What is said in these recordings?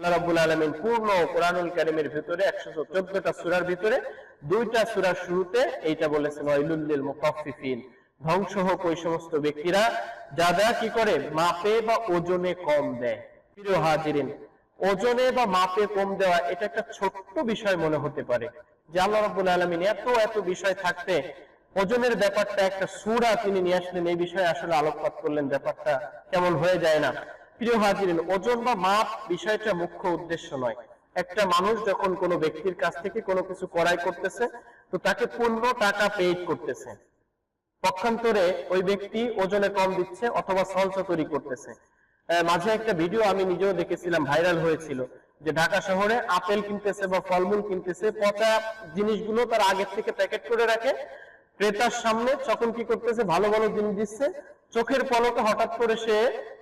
আল্লাহ রাব্বুল আলামিন পূর্ণ কোরআনুল কারীমের ভিতরে 114টা সূরার ভিতরে দুইটা সূরার শুরুতে এইটা বলেছেন, ওয়াইলুল লিল মুতাফফিফিন ধ্বংস হোক ওই সমস্ত ব্যক্তিরা, যারা কি করে? মাপে বা ওজনে কম দেয়। প্রিয় হাজিরিন, ওজনে বা মাপে কম দেওয়া এটা একটা ছোট্ট বিষয় মনে হতে পারে যে আল্লাহ রাব্বুল আলামিন এত এত বিষয় থাকতে ওজনের ব্যাপারটা একটা সূরা তিনি নিয়ে আসলেন, এই বিষয়ে আসলে আলোকপাত করলেন ব্যাপারটা কেমন হয়ে যায় না। প্রিয় হাজিরিন, ওজন বা মাপ বিষয়টা মুখ্য উদ্দেশ্য নয়। একটা মানুষ যখন কোনো ব্যক্তির কাছ থেকে কোনো কিছু করাই করতেছে, তো তাকে পূর্ণ টাকা পেইড করতেছে। পক্ষান্তরে ওই ব্যক্তি ওজনে কম দিচ্ছে অথবা সলসা তৈরি করতেছে। মাঝে একটা ভিডিও আমি নিজেও দেখেছিলাম, ভাইরাল হয়েছিল, যে ঢাকা শহরে আপেল কিনতেছে বা ফলমূল কিনতেছে, পচা জিনিসগুলো তার আগের থেকে প্যাকেট করে রাখে। ক্রেতার সামনে যখন কি করতেছে, ভালো ভালো জিনিস দিচ্ছে চোখের পলকে হঠাৎ করে সে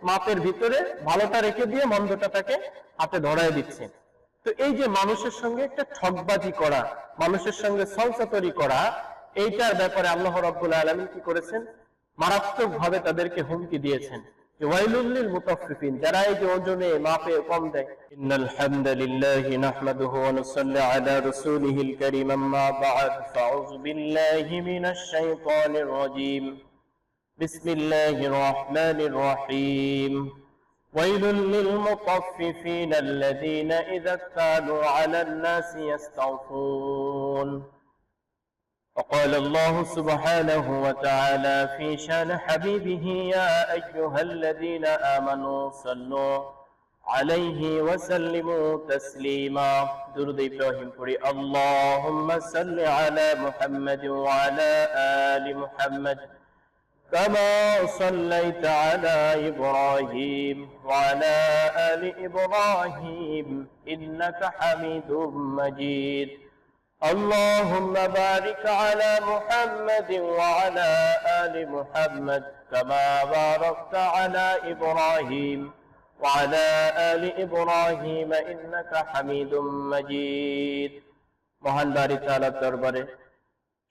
মাপের ভিতরে ভালোটা রেখে দিয়ে মন্দটা তাকে হাতে ধরায় দিচ্ছে। তো এই যে মানুষের সঙ্গে একটা ঠকবাজি করা, মানুষের সঙ্গে সলসাতরি করা, এইটার ব্যাপারে আল্লাহ রাব্বুল আলামিন কি করেছেন? মারাত্মক ভাবে তাদেরকে হুমকি দিয়েছেন। ওয়াইলুল যারা এই যে بسم الله الرحمن الرحيم. ويل للمطففين الذين إذا اكتالوا على الناس يستغفون وقال الله سبحانه وتعالى في شان حبيبه يا أيها الذين آمنوا صلوا عليه وسلموا تسليما. درد إبراهيم قري اللهم صل على محمد وعلى آل محمد كما صليت على إبراهيم وعلى آل إبراهيم إنك حميد مجيد اللهم بارك على محمد وعلى آل محمد كما باركت على إبراهيم وعلى آل إبراهيم إنك حميد مجيد মহান বাড়ি তাআলার দরবারে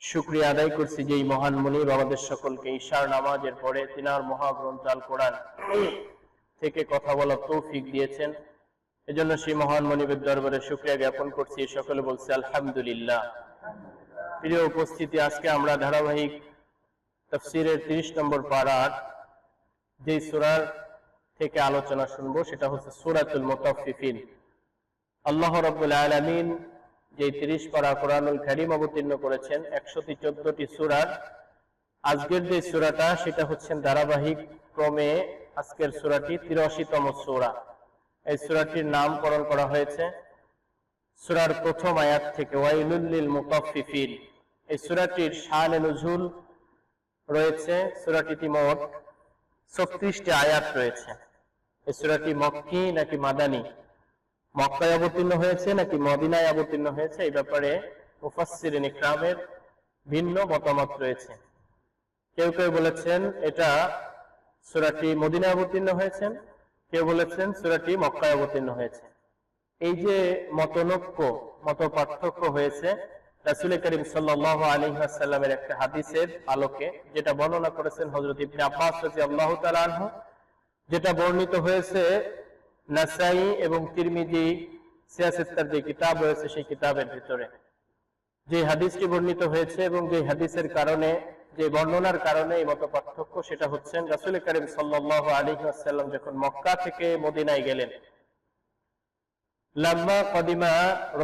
শুক্রিয়া আদায় করছি যে এই মহান মনির আমাদের সকলকে। ঈশার নামাজের পরে তিনার মহাগ্রন্থ আল কোরআন থেকে কথা বলার তৌফিক দিয়েছেন। এজন্য সেই মহান মনিবের দরবারে শুক্রিয়া জ্ঞাপন করছি। সকলে বলছে, আলহামদুলিল্লাহ। প্রিয় উপস্থিতি, আজকে আমরা ধারাবাহিক তফসিরের তিরিশ নম্বর পাড়ার যে সুরার থেকে আলোচনা শুনব, সেটা হচ্ছে সুরাতুল মুতাফফিফিন। আল্লাহ রাব্বুল আলামিন যে তিরিশ পারা কোরআনুল কারীম অবতীর্ণ করেছেন একশোটি চোদ্দটি সুরার আজকের যে সুরাটা, সেটা হচ্ছেন ধারাবাহিক ক্রমে আজকের সুরাটি তিরাশিতম সুরা। এই সুরাটির নামকরণ করা হয়েছে সুরার প্রথম আয়াত থেকে ওয়াইলুল্লিল মুতাফফিফিন এই সুরাটির শান নজুল রয়েছে, সুরাটিতে মোট ছত্রিশটি আয়াত রয়েছে। এই সুরাটি মক্কি নাকি মাদানী? মক্কায় অবতীর্ণ হয়েছে নাকি মদিনায় অবতীর্ণ হয়েছে? এই ব্যাপারে মুফাসসিরিন ইকরামের ভিন্ন মতামত রয়েছে। কেউ কেউ বলেছেন এটা সূরাটি মদিনায় অবতীর্ণ হয়েছেন কেউ বলেছেন সূরাটি মক্কায় অবতীর্ণ হয়েছে। এই যে মতনৈক্য মত পার্থক্য হয়েছে, রাসূল করিম সাল্লাল্লাহু আলাইহি ওয়াসাল্লামের একটা হাদিসের আলোকে, যেটা বর্ণনা করেছেন হজরত ইবনে আব্বাস রাদিয়াল্লাহু তাআলা আনহু, যেটা বর্ণিত হয়েছে নাসাই এবং তিরমিজি সিয়াসিত্তার যে কিতাব রয়েছে সেই কিতাবের ভিতরে। যে হাদিসটি বর্ণিত হয়েছে এবং যে হাদিসের কারণে, যে বর্ণনার কারণে এই মত পার্থক্য সেটা হচ্ছেন রাসুল করিম সাল্লাল্লাহু আলাইহি ওয়াসাল্লাম যখন মক্কা থেকে মদিনায় গেলেন। লাম্মা কদিমা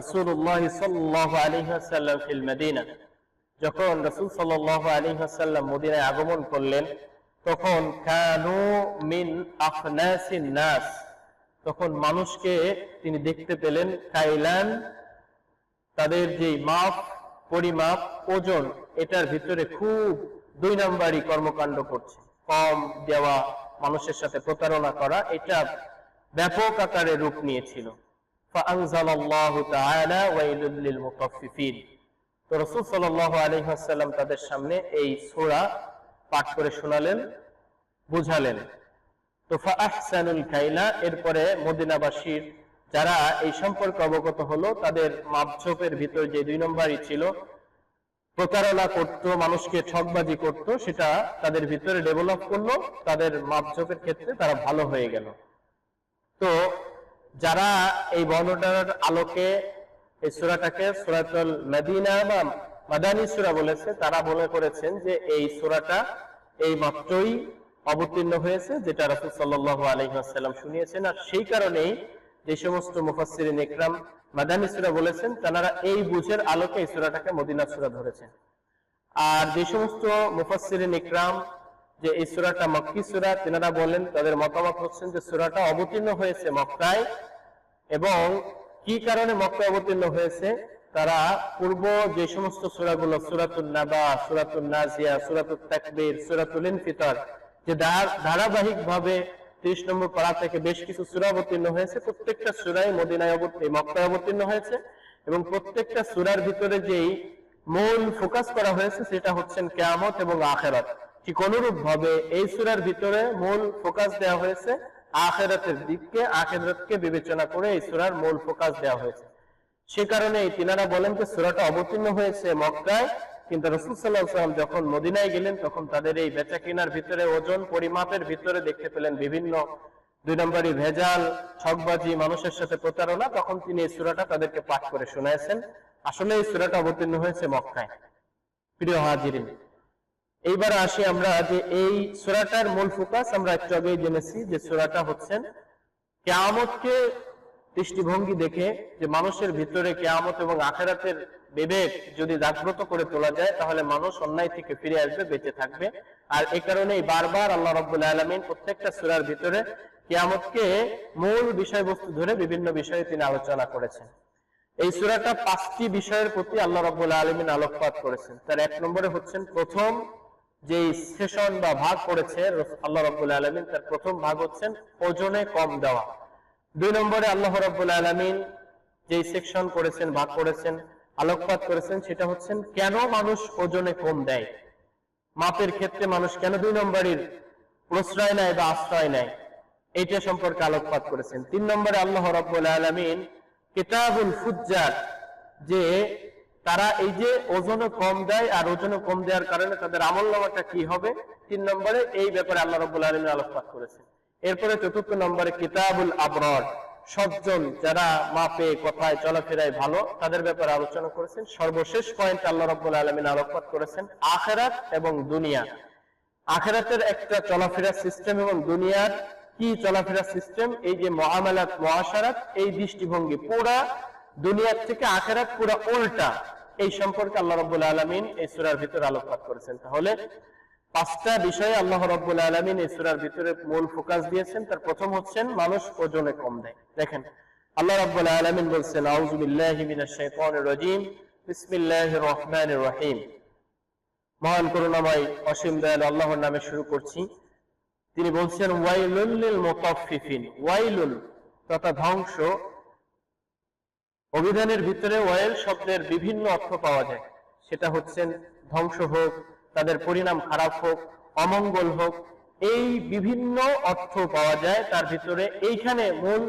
সাল্লাল্লাহু আলাইহি ওয়াসাল্লাম ফিল মদিনা। যখন রাসূল সাল্লাল্লাহু আলাইহি ওয়াসাল্লাম মদিনায় আগমন করলেন, তখন কানু মিন আফনাসিন নাস তখন মানুষকে তিনি দেখতে পেলেন কাইলান, তাদের যে মাপ, পরিমাপ, ওজন, এটার ভিতরে খুব দুই নাম্বারই কর্মকাণ্ড করছে। কম দেওয়া, মানুষের সাথে প্রতারণা করা, এটা ব্যাপক আকারে রূপ নিয়েছিল। তাদের সামনে এই সোড়া পাঠ করে শোনালেন, বুঝালেন। তো এরপরে মদিনাবাসীর যারা এই সম্পর্কে অবগত হলো, তাদের মাপঝোপের ভিতর যে দুই নম্বরই ছিল, প্রতারণা করত, মানুষকে ঠকবাজি করত, সেটা তাদের ভিতরে ডেভেলপ করল, তাদের মাপঝোপের ক্ষেত্রে তারা ভালো হয়ে গেল। তো যারা এই বর্ণনার আলোকে এই সুরাটাকে সুরাতুল মদিনা বা মাদানী সুরা বলেছে, তারা মনে করেছেন যে এই সুরাটা এই মাত্রই অবতীর্ণ হয়েছে, যেটা রাসূল সাল্লাল্লাহু আলাইহি ওয়াসাল্লাম শুনিয়েছেন। আর সেই কারণেই যে সমস্ত মুফাসসিরিন ইকরাম মাদানী সুরা বলেছেন, তারা এই বুঝের আলোকে এই সুরাটাকে মদিনা সুরা ধরেছেন। আর যে সমস্ত মুফাসসিরিন ইকরাম যে এই সুরাটা মক্কি সুরা, তেনারা বলেন তাদের মতামত হচ্ছেন যে সুরাটা অবতীর্ণ হয়েছে মক্কায় এবং কি কারণে মক্কা অবতীর্ণ হয়েছে, তারা পূর্ব যে সমস্ত সুরাগুলো সুরাতুল নাবা সুরাতুল নাজিয়া সুরাতুল তাকবীর, সুরাতুল ইনফিতর যে ধারাবাহিক ভাবে ত্রিশ নম্বর পাড়া থেকে বেশ কিছু সুরা অবতীর্ণ হয়েছে। প্রত্যেকটা সুরাই মদিনায় অবতীর্ণ মক্কায় অবতীর্ণ হয়েছে এবং প্রত্যেকটা সুরার ভিতরে যেই মূল ফোকাস করা হয়েছে সেটা হচ্ছেন কেয়ামত এবং আখেরাত। ঠিক অনুরূপ ভাবে এই সুরার ভিতরে মূল ফোকাস দেওয়া হয়েছে আখেরাতের দিককে, আখেরাতকে বিবেচনা করে এই সুরার মূল ফোকাস দেওয়া হয়েছে। সে কারণে তিনারা বলেন যে সুরাটা অবতীর্ণ হয়েছে মক্কায়। কিন্তু রসুল সাল্লাহ সাল্লাম যখন মদিনায় গেলেন, তখন তাদের এই বেচা কেনার ভিতরে, ওজন পরিমাপের ভিতরে দেখতে পেলেন বিভিন্ন, দুই নম্বরই ভেজাল ঠকবাজি মানুষের সাথে প্রতারণা, তখন তিনি এই সুরাটা তাদেরকে পাঠ করে শোনাইছেন। আসলে এই সুরাটা অবতীর্ণ হয়েছে মক্কায়। প্রিয় হাজিরিন, এইবার আসি আমরা যে এই সুরাটার মূল ফোকাস আমরা একটু আগেই জেনেছি যে সুরাটা হচ্ছেন কেয়ামতকে দৃষ্টিভঙ্গি দেখে যে মানুষের ভিতরে কেয়ামত এবং আখেরাতের বিবেক যদি জাগ্রত করে তোলা যায়, তাহলে মানুষ অন্যায় থেকে ফিরে আসবে, বেঁচে থাকবে। আর এই কারণেই বারবার আল্লাহ রব্বুল আলমিন প্রত্যেকটা সুরার ভিতরে কেয়ামতকে মূল বিষয়বস্তু ধরে বিভিন্ন বিষয়ে তিনি আলোচনা করেছেন। এই সুরাটা পাঁচটি বিষয়ের প্রতি আল্লাহ রব্বুল আলমিন আলোকপাত করেছেন। তার এক নম্বরে হচ্ছেন, প্রথম যে সেশন বা ভাগ করেছে আল্লাহ রব্বুল আলমিন তার প্রথম ভাগ হচ্ছেন, ওজনে কম দেওয়া। দুই নম্বরে আল্লাহ রব্বুল আলমিন যে সেকশন করেছেন, ভাগ করেছেন আলোকপাত করেছেন, সেটা হচ্ছেন কেন মানুষ ওজনে কম দেয়? মাপের ক্ষেত্রে মানুষ কেন দুই নম্বরের প্রশ্রয় নেয় বা আশ্রয় নেয়? এইটা সম্পর্কে আলোকপাত করেছেন। তিন নম্বরে আল্লাহ রব্বুল আলমিন কিতাবুল ফুজ্জার, যে তারা এই যে ওজনে কম দেয় আর ওজনে কম দেওয়ার কারণে তাদের আমল নামাটা কি হবে? তিন নম্বরে এই ব্যাপারে আল্লাহ রব্বুল আলমিন আলোকপাত করেছেন। এরপরে চতুর্থ নম্বরে কিতাবুল আবরর সজ্জন যারা মাপে, কথায়, চলাফেরায় ভালো, তাদের ব্যাপারে আলোচনা করেছেন। সর্বশেষ পয়েন্ট আল্লাহ রব্বুল আলমিন আলোকপাত করেছেন, আখেরাত এবং দুনিয়া। আখেরাতের একটা চলাফেরা সিস্টেম এবং দুনিয়ার কি চলাফেরা সিস্টেম এই যে মহামেলাত, মহাসারাত, এই দৃষ্টিভঙ্গি পুরা দুনিয়ার থেকে আখেরাত পুরা উল্টা। এই সম্পর্কে আল্লাহ রব্বুল আলমিন এই সুরার ভিতরে আলোকপাত করেছেন। তাহলে পাঁচটা বিষয়ে আল্লাহ রব্বুল আলমিন এই সুরার ভিতরে মূল ফোকাস দিয়েছেন। তার প্রথম হচ্ছেন, মানুষ ওজনে কম দেয়। দেখেন, আল্লাহ রব্বুল আলমিন বলছেন আউজুবিল্লাহি মিনাশ শাইতানির রাজিম, বিসমিল্লাহির রহমানির রহিম। মহান করুণাময়, অসীম দয়ালু আল্লাহর নামে শুরু করছি। তিনি বলছেন, ওয়াইলুল লিল মুতাফফিফিন। ওয়াইলুল তথা ধ্বংস। অভিধানের ভিতরে ওয়াইল শব্দের বিভিন্ন অর্থ পাওয়া যায়। সেটা হচ্ছেন, ধ্বংস হোক তাদের পরিণাম খারাপ হোক, অমঙ্গল হোক, এই বিভিন্ন অর্থ পাওয়া যায় তার ভিতরে। এইখানে মূল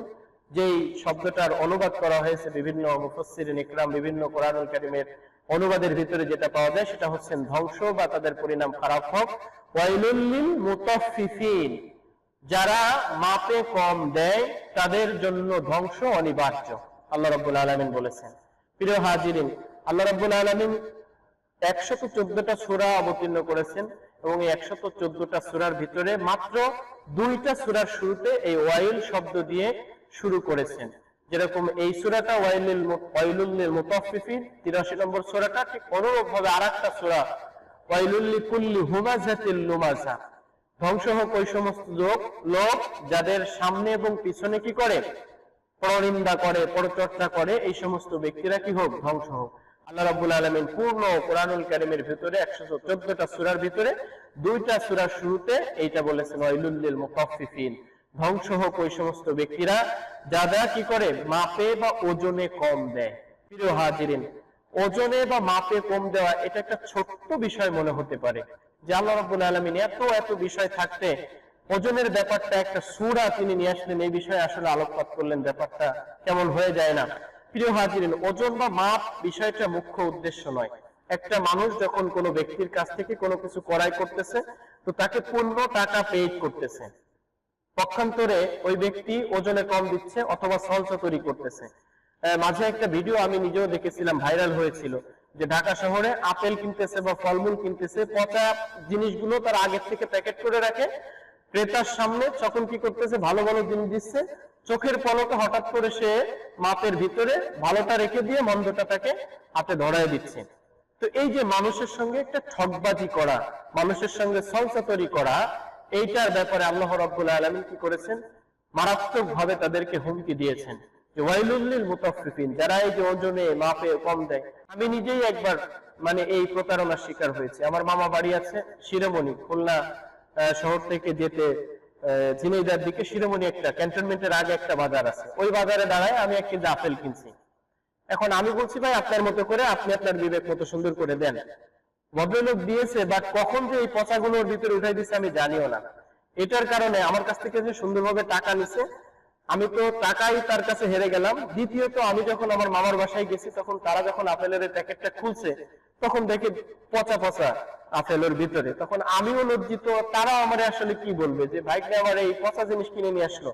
যেই শব্দটার অনুবাদ করা হয়েছে বিভিন্ন মুফসির নিকরাম বিভিন্ন কোরআনুল কারিমের অনুবাদের ভিতরে যেটা পাওয়া যায় সেটা হচ্ছেন ধ্বংস বা তাদের পরিণাম খারাপ হোক। ওয়াইলুল্লিল মুতাফফিফিন, যারা মাপে কম দেয় তাদের জন্য ধ্বংস অনিবার্য। আল্লাহ রাব্বুল আলামিন বলেছেন। প্রিয় হাজিরিন, আল্লাহ রাব্বুল আলামিন একশত চোদ্দটা সুরা অবতীর্ণ করেছেন এবং এই একশত চোদ্দটা সুরার ভিতরে মাত্র দুইটা সুরার শুরুতে এই ওয়াইল শব্দ দিয়ে শুরু করেছেন। যেরকম এই সুরাটা ওয়াইলুল ওয়াইলুল 83 নম্বর সুরাটা ঠিক অনুরূপ ভাবে আরেকটা সুরা, ওয়াইলুল কুল্লি হুমাজাতিল লুমাজা। ধ্বংস হোক ওই সমস্ত লোক লোক যাদের সামনে এবং পিছনে কি করে? পরনিন্দা করে, পরচর্চা করে, এই সমস্ত ব্যক্তিরা কি হোক, ধ্বংস হোক। আল্লাহ রাব্বুল আলামিন পূর্ণ কোরআনুল কারীমের ভিতরে 114টা সূরার ভিতরে দুইটা সূরার শুরুতে এইটা বলেছেন, ওয়াইলুল লিল মুতাফফিফিন ধ্বংস হোক ওই সমস্ত ব্যক্তিরা যারা কি করে? মাপে বা ওজনে কম দেয়। প্রিয় হাজিরিন, ওজনে বা মাপে কম দেওয়া এটা একটা ছোট্ট বিষয় মনে হতে পারে যে আল্লাহ রাব্বুল আলামিন এত এত বিষয় থাকতে ওজনের ব্যাপারটা একটা সুরা তিনি নিয়ে আসলেন, এই বিষয়ে আসলে আলোকপাত করলেন ব্যাপারটা কেমন হয়ে যায় না। প্রিয় হাজিরিন, ওজন বা মাপ বিষয়টা মুখ্য উদ্দেশ্য নয়। একটা মানুষ যখন কোনো ব্যক্তির কাছ থেকে কোনো কিছু করাই করতেছে, তো তাকে পূর্ণ টাকা পেইড করতেছে। পক্ষান্তরে ওই ব্যক্তি ওজনে কম দিচ্ছে অথবা সলসা তৈরি করতেছে। মাঝে একটা ভিডিও আমি নিজেও দেখেছিলাম, ভাইরাল হয়েছিল যে ঢাকা শহরে আপেল কিনতেছে বা ফলমূল কিনতেছে, পচা জিনিসগুলো তার আগের থেকে প্যাকেট করে রাখে। ক্রেতার সামনে যখন কি করতেছে, ভালো ভালো জিনিস দিচ্ছে চোখের পলকে হঠাৎ করে সে মাপের ভিতরে ভালোটা রেখে দিয়ে মন্দটা তাকে হাতে ধরায় দিচ্ছে। তো এই যে মানুষের সঙ্গে একটা ঠকবাজি করা, মানুষের সঙ্গে সলসাতরি করা, এইটার ব্যাপারে আল্লাহ রাব্বুল আলামিন কি করেছেন? মারাত্মক ভাবে তাদেরকে হুমকি দিয়েছেন। যারা এই যে ওজনে মাপে কম দেয়। আমি নিজেই একবার মানে এই প্রতারণার শিকার হয়েছে। আমার মামা বাড়ি আছে শিরোমণি, খুলনা শহর থেকে যেতে ঝিনাইদার দিকে শিরোমণি একটা, ক্যান্টনমেন্টের আগে একটা বাজার আছে। ওই বাজারে দাঁড়ায় আমি কিনছি। এখন আমি বলছি, ভাই, আপনার মতো করে আপনি আপনার বিবেক মতো সুন্দর করে দেন। ভদ্রলোক দিয়েছে, বাট কখন যে এই পচাগুলোর ভিতরে উঠাই দিচ্ছে আমি জানিও না। এটার কারণে আমার কাছ থেকে যে সুন্দরভাবে টাকা নিছে, আমি তো টাকাই তার কাছে হেরে গেলাম। দ্বিতীয়ত, আমি যখন আমার মামার বাসায় গেছি, তখন তারা যখন আপেলের প্যাকেটটা খুলছে, তখন দেখে পচা পচা আপেলের ভিতরে। তখন আমিও লজ্জিত, তারা আমার আসলে কি বলবে যে, ভাইকে আমার এই পচা জিনিস কিনে নিয়ে আসলো?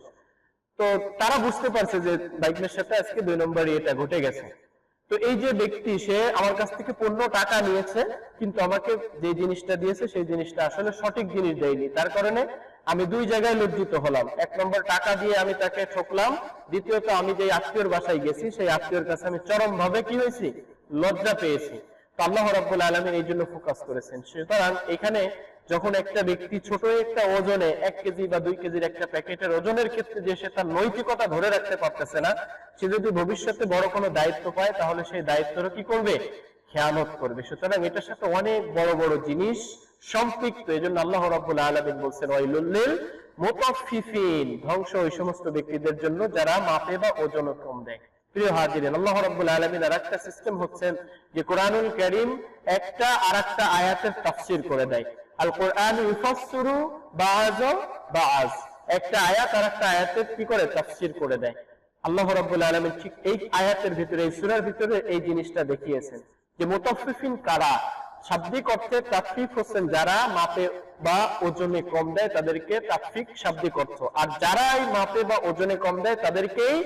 তো তারা বুঝতে পারছে যে বাইকের সাথে আজকে দুই নম্বরই এটা ঘটে গেছে। তো এই যে ব্যক্তি, সে আমার কাছ থেকে পূর্ণ টাকা নিয়েছে, কিন্তু আমাকে যে জিনিসটা দিয়েছে, সেই জিনিসটা আসলে সঠিক জিনিস দেয়নি। তার কারণে আমি দুই জায়গায় লজ্জিত হলাম। এক নম্বর, টাকা দিয়ে আমি তাকে ঠকলাম। দ্বিতীয়ত, আমি যে আত্মীয়র বাসায় গেছি, সেই আত্মীয়র কাছে আমি চরম ভাবে কি হয়েছি? লজ্জা পেয়েছি। আল্লাহ রাব্বুল এই জন্য ফোকাস করেছেন। সুতরাং এখানে যখন একটা ব্যক্তি ছোট একটা ওজনে এক কেজি বা দুই কেজির একটা প্যাকেটের ওজনের ক্ষেত্রে যে সে তার নৈতিকতা ধরে রাখতে পারতেছে না, সে যদি ভবিষ্যতে বড় কোনো দায়িত্ব পায়, তাহলে সেই দায়িত্বটা কি করবে? খেয়ানত করবে। সুতরাং এটার সাথে অনেক বড় বড় জিনিস সম্পৃক্ত। এই জন্য আল্লাহ রাব্বুল আলামিন বলছেন ওয়াইলুল্লিল মুতাফফিফিন ধ্বংস ওই সমস্ত ব্যক্তিদের জন্য যারা মাপে বা ওজন কম দেয়। প্রিয় হাজিরেন, আল্লাহ রাব্বুল আলামিন আর একটা সিস্টেম হচ্ছেন যে কোরআনুল কারীম একটা আরেকটা আয়াতের তাফসীর করে দেয়। আল কোরআন ইউফাসসিরু বাআজ বাআজ একটা আয়াত আর একটা আয়াতের কি করে তাফসীর করে দেয়। আল্লাহ রাব্বুল আলামিন ঠিক এই আয়াতের ভিতরে, এই সূরার ভিতরে এই জিনিসটা দেখিয়েছেন যে মুতাফফিফিন কারা? শাব্দিক অর্থে তাফফিফ হচ্ছেন যারা মাপে বা ওজনে কম দেয় তাদেরকে তাফফিক শাব্দিক অর্থ। আর যারা এই মাপে বা ওজনে কম দেয় তাদেরকেই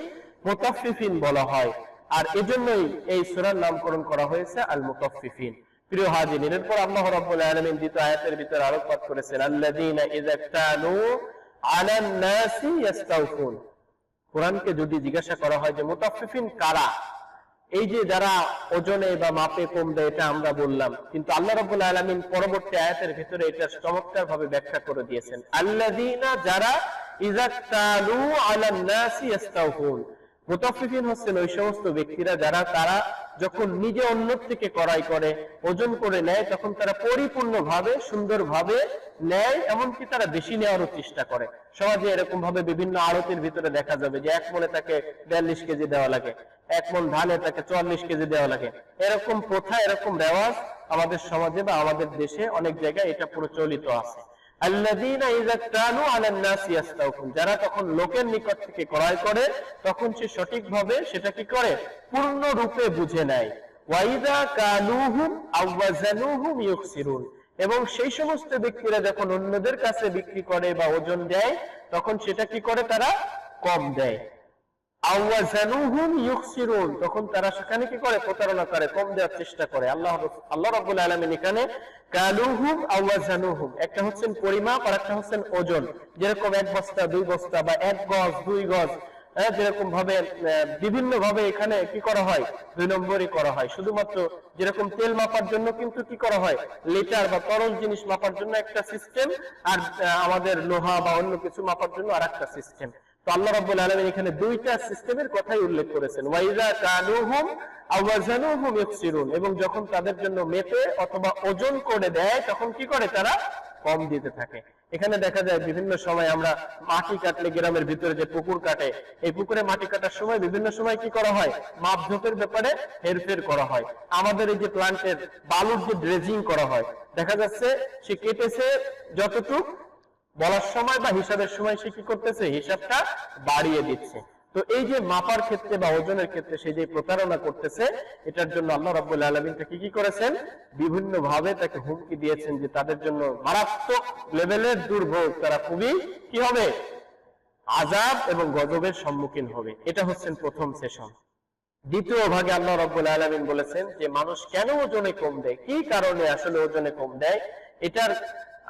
মুতাফফিফিন বলা হয়। আর এজন্যই এই সূরার নামকরণ করা হয়েছে আল মুতাফফিফিন প্রিয় হাজির এরপর আল্লাহ রাব্বুল আলামিন দ্বিতীয় আয়াতের ভিতরে আলোকপাত করেছেন, আল্লাযীনা ইযা কানু আলান নাসি ইস্তাউফুন কোরআনকে যদি জিজ্ঞাসা করা হয় যে মুতাফফিফিন কারা? এই যে যারা ওজনে বা মাপে কম দেয়, এটা আমরা বললাম। কিন্তু আল্লাহ রাব্বুল আলামিন পরবর্তী আয়াতের ভিতরে এটা চমৎকার ভাবে ব্যাখ্যা করে দিয়েছেন, আল্লাযীনা যারা ইযা কালু আলান নাসি ইস্তাউফুন মুতাফফিফিন হচ্ছেন ওই সমস্ত ব্যক্তিরা যারা, তারা যখন নিজে অন্য থেকে করাই করে, ওজন করে নেয়, তখন তারা পরিপূর্ণভাবে, সুন্দরভাবে নেয়, এমনকি তারা বেশি নেওয়ারও চেষ্টা করে। সমাজে এরকম ভাবে বিভিন্ন আড়তের ভিতরে দেখা যাবে যে, এক মনে তাকে বিয়াল্লিশ কেজি দেওয়া লাগে, এক মন ধানে তাকে চুয়াল্লিশ কেজি দেওয়া লাগে। এরকম প্রথা, এরকম রেওয়াজ আমাদের সমাজে বা আমাদের দেশে অনেক জায়গায় এটা প্রচলিত আছে। যারা তখন লোকের নিকট থেকে ক্রয় করে, তখন সে সঠিকভাবে সেটা কি করে? পূর্ণ রূপে বুঝে নেয়। এবং সেই সমস্ত ব্যক্তিরা যখন অন্যদের কাছে বিক্রি করে বা ওজন দেয়, তখন সেটা কি করে তারা? কম দেয়। তখন তারা সেখানে কি করে? প্রতারণা করে কম দেওয়ার চেষ্টা করে। আল্লাহ আল্লাহ আলামিন এখানে কালুহুম একটা হচ্ছেন পরিমাপ আর একটা হচ্ছেন ওজন। যেরকম এক বস্তা দুই বস্তা বা এক গজ দুই গজ হ্যাঁ, যেরকম ভাবে বিভিন্ন ভাবে এখানে কি করা হয়? দুই নম্বরই করা হয়। শুধুমাত্র যেরকম তেল মাপার জন্য কিন্তু কি করা হয়? লিটার বা তরল জিনিস মাপার জন্য একটা সিস্টেম আর আমাদের লোহা বা অন্য কিছু মাপার জন্য আর একটা সিস্টেম। তো আল্লাহ আলামিন এখানে দুইটা সিস্টেমের কথাই উল্লেখ করেছেন। ওয়াইজা ইফসিরুন এবং যখন তাদের জন্য মেপে অথবা ওজন করে দেয়, তখন কি করে তারা কম দিতে থাকে। এখানে দেখা যায় বিভিন্ন সময় আমরা মাটি কাটলে গ্রামের ভিতরে যে পুকুর কাটে, এই পুকুরে মাটি কাটার সময় বিভিন্ন সময় কি করা হয়? মাপঝোপের ব্যাপারে হেরফের করা হয়। আমাদের এই যে প্লান্টের বালুর যে ড্রেজিং করা হয়, দেখা যাচ্ছে সে কেটেছে যতটুক বলার সময় বা হিসাবের সময় সে কি করতেছে? হিসাবটা বাড়িয়ে দিচ্ছে। তো এই যে মাপার ক্ষেত্রে বা ওজনের ক্ষেত্রে সে যে প্রতারণা করতেছে, এটার জন্য আল্লাহ রাব্বুল আলামিন তাকে কি করেছেন? বিভিন্ন ভাবে তাকে হুমকি দিয়েছেন যে তাদের জন্য মারাত্মক লেভেলের দুর্ভোগ, তারা খুবই কি হবে? আজাব এবং গজবের সম্মুখীন হবে। এটা হচ্ছেন প্রথম সেশন দ্বিতীয় ভাগে আল্লাহ রব্বুল আলমিন বলেছেন যে, মানুষ কেন ওজনে কম দেয়? কি কারণে আসলে ওজনে কম দেয়? এটার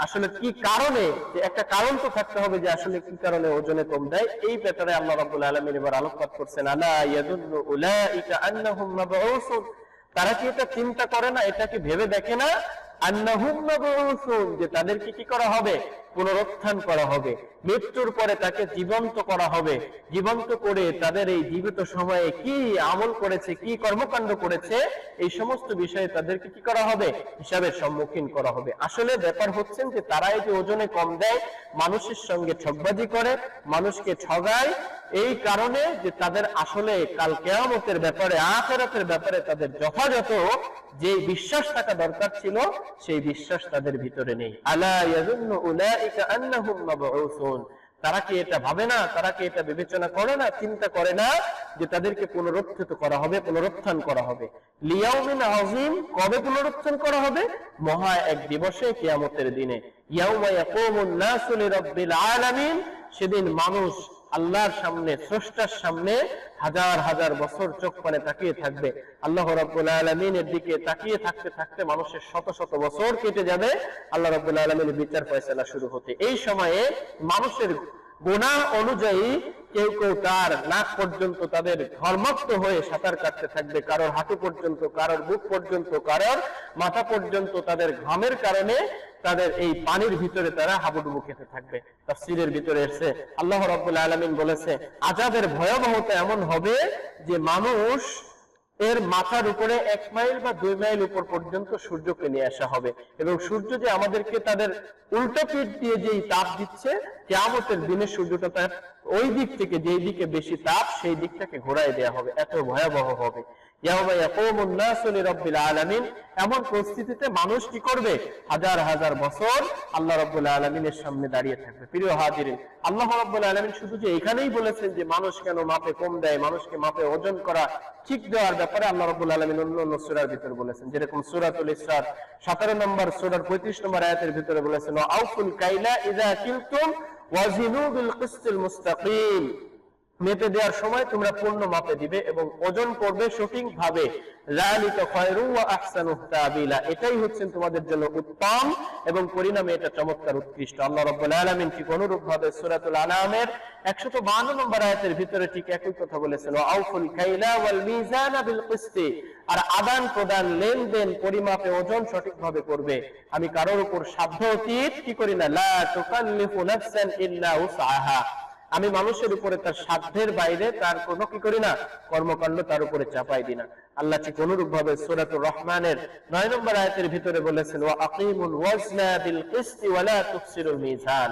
আসলে কি কারণে? একটা কারণ তো থাকতে হবে যে আসলে কি কারণে ওজনে কম দেয়। এই ব্যাপারে আল্লাহ রাব্বুল আলামিন এবার আলোকপাত করছেন, আলা ইয়াদুল্লু উলাইকা আন্নাহুম মাবউসুন? তারা কি এটা চিন্তা করে না? এটা কি ভেবে দেখে না? যে তাদেরকে কি করা হবে? পুনরুত্থান করা হবে। মৃত্যুর পরে তাকে জীবন্ত করা হবে। জীবন্ত করে তাদের এই জীবিত সময়ে কি আমল করেছে, কি কর্মকাণ্ড করেছে, এই সমস্ত বিষয়ে তাদেরকে কি করা হবে? হিসাবের সম্মুখীন করা হবে। আসলে ব্যাপার হচ্ছেন যে তারা এই যে ওজনে কম দেয়, মানুষের সঙ্গে ঠকবাজি করে, মানুষকে ঠগায়, এই কারণে যে তাদের আসলে কাল কেয়ামতের ব্যাপারে, আখেরাতের ব্যাপারে তাদের যথাযথ যে বিশ্বাস থাকা দরকার ছিল সেই বিশ্বাস তাদের ভিতরে নেই। আলা উলাইকা আন্নাহুম মাবউসুন। তারা কি এটা ভাবে না? তারা কি এটা বিবেচনা করে না? চিন্তা করে না যে তাদেরকে পুনরুত্থিত করা হবে, পুনরুত্থান করা হবে। লিয়াউমিন আজিম কবে পুনরুত্থান করা হবে? মহা এক দিবসে, কিয়ামতের দিনে। ইয়াউমা ইয়াকুমুন নাসু লিরাব্বিল আলামিন। সেদিন মানুষ আল্লাহর সামনে, স্রষ্টার সামনে হাজার হাজার বছর চোখ পানে তাকিয়ে থাকবে। আল্লাহ রব্বুল আলমিনের দিকে তাকিয়ে থাকতে থাকতে মানুষের শত শত বছর কেটে যাবে। আল্লাহ রব্বুল আলমিনের বিচার ফয়সলা শুরু হতে। এই সময়ে মানুষের গোনা অনুযায়ী কেউ কেউ তার নাক পর্যন্ত তাদের ধর্মাক্ত হয়ে সাঁতার কাটতে থাকবে, কারোর হাঁটু পর্যন্ত, কারোর বুক পর্যন্ত, কারোর মাথা পর্যন্ত তাদের ঘামের কারণে তাদের এই পানির ভিতরে তারা হাবুডুবু খেতে থাকবে। তার সিরের ভিতরে এসে আল্লাহ রাব্বুল আলমিন বলেছে, আজাদের ভয়াবহতা এমন হবে যে মানুষ এর মাথার উপরে এক মাইল বা দুই মাইল উপর পর্যন্ত সূর্যকে নিয়ে আসা হবে। এবং সূর্য যে আমাদেরকে তাদের উল্টো পিঠ দিয়ে যেই তাপ দিচ্ছে কেমতের দিনে সূর্যটা তার ওই দিক থেকে যেই দিকে বেশি তাপ, সেই দিকটাকে ঘোরায় দেয়া হবে। এত ভয়াবহ হবে। এমন পরিস্থিতিতে মানুষ কি করবে? হাজার হাজার বছর আল্লাহ রাব্বুল আলামিনের সামনে দাঁড়িয়ে থাকবে। প্রিয় হাজিরিন, আল্লাহ রাব্বুল আলামিন শুধু যে এখানেই বলেছেন যে মানুষ কেন মাপে কম দেয়, মানুষকে মাপে ওজন করা, ঠিক দেওয়ার ব্যাপারে আল্লাহ রাব্বুল আলামিন অন্য অন্য সূরার ভিতরে বলেছেন। যেরকম সূরাতুল ইসরার 17 নম্বর সূরার 35 নম্বর আয়াতের ভিতরে বলেছেন আউফুল কাইলা ইযা কিলতুম ওয়াজিনু বিল কিসতিল মুস্তাকিম। মেপে দেওয়ার সময় তোমরা পূর্ণ মাপে দিবে এবং ওজন করবে সঠিক ভাবে এটাই হচ্ছেন তোমাদের জন্য উত্তম এবং পরিণামে এটা চমৎকার উৎকৃষ্ট। আল্লাহ রব্বুল আলামিন ঠিক অনুরূপ ভাবে সূরাতুল আনামের 152 নম্বর আয়াতের ভিতরে ঠিক একই কথা বলেছেন আউফুল কিসতি। আর আদান প্রদান, লেনদেন, পরিমাপে ওজন সঠিকভাবে করবে। আমি কারোর উপর সাধ্য অতীত কি করি না? লা আমি মানুষের উপরে তার সাধ্যের বাইরে তার কোনো কি করি না? কর্মকাণ্ড তার উপরে চাপাই দিই না। আল্লাহ ঠিক অনুরূপ ভাবে সূরাতুর রহমানের 9 নম্বর আয়াতের ভিতরে বলেছেন, ওয়া আকিমুল ওয়াজনা বিল কিসতি ওয়া লা তুকসিরুল মিজান।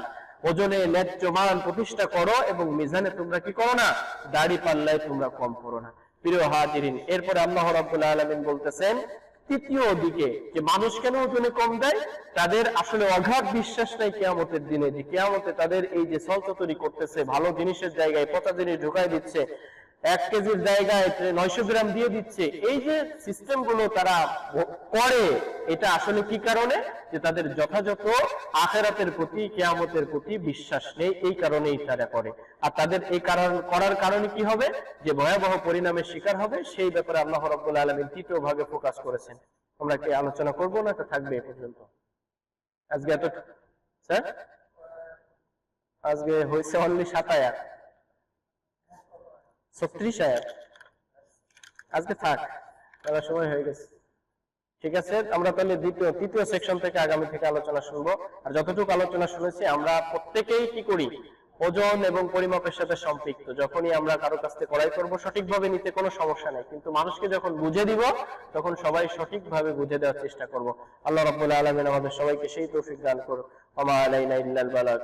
ওজনে ন্যায্য মান প্রতিষ্ঠা করো এবং মিজানে তোমরা কি করো না? দাড়ি পাল্লায় তোমরা কম করো না। প্রিয় হাজিরিন, এরপরে আল্লাহ রাব্বুল আলামিন বলতেছেন তৃতীয় দিকে যে মানুষ কেন ওজনে কম দেয়? তাদের আসলে অঘাত বিশ্বাস নাই কেয়ামতের দিনে যে কেয়ামতে তাদের এই যে সলচতরি করতেছে, ভালো জিনিসের জায়গায় পচা জিনিস ঢুকাই দিচ্ছে। এক কেজির জায়গায় নয়শো গ্রাম দিয়ে দিচ্ছে। এই যে সিস্টেমগুলো তারা করে, এটা আসলে কি কারণে? যে তাদের যথাযথ আখেরাতের প্রতি, কেয়ামতের প্রতি বিশ্বাস নেই, এই কারণেই তারা করে। আর তাদের এই কারণ, করার কারণে কি হবে? যে ভয়াবহ পরিণামের শিকার হবে, সেই ব্যাপারে আল্লাহ রব্বুল আলমিন তৃতীয় ভাগে ফোকাস করেছেন। আমরা কি আলোচনা করব না? তো থাকবে এ পর্যন্ত। আজকে এত স্যার? আজকে হয়েছে অনলি সাত আয়াত ছত্রিশ আয়াত আজকে থাক তারা সময় হয়ে গেছে। ঠিক আছে, আমরা তাহলে দ্বিতীয়, তৃতীয় সেকশন থেকে আগামী থেকে আলোচনা শুনব। আর যতটুকু আলোচনা শুনেছি, আমরা প্রত্যেকেই কি করি? ওজন এবং পরিমাপের সাথে সম্পৃক্ত। যখনই আমরা কারও কাছ থেকে কড়াই করব, সঠিকভাবে নিতে কোনো সমস্যা নেই। কিন্তু মানুষকে যখন বুঝে দিব, তখন সবাই সঠিকভাবে বুঝে দেওয়ার চেষ্টা করব। আল্লাহ রাব্বুল আলামিন আমাদের সবাইকে সেই তৌফিক দান করুন আমা আলাইনা বালাগ।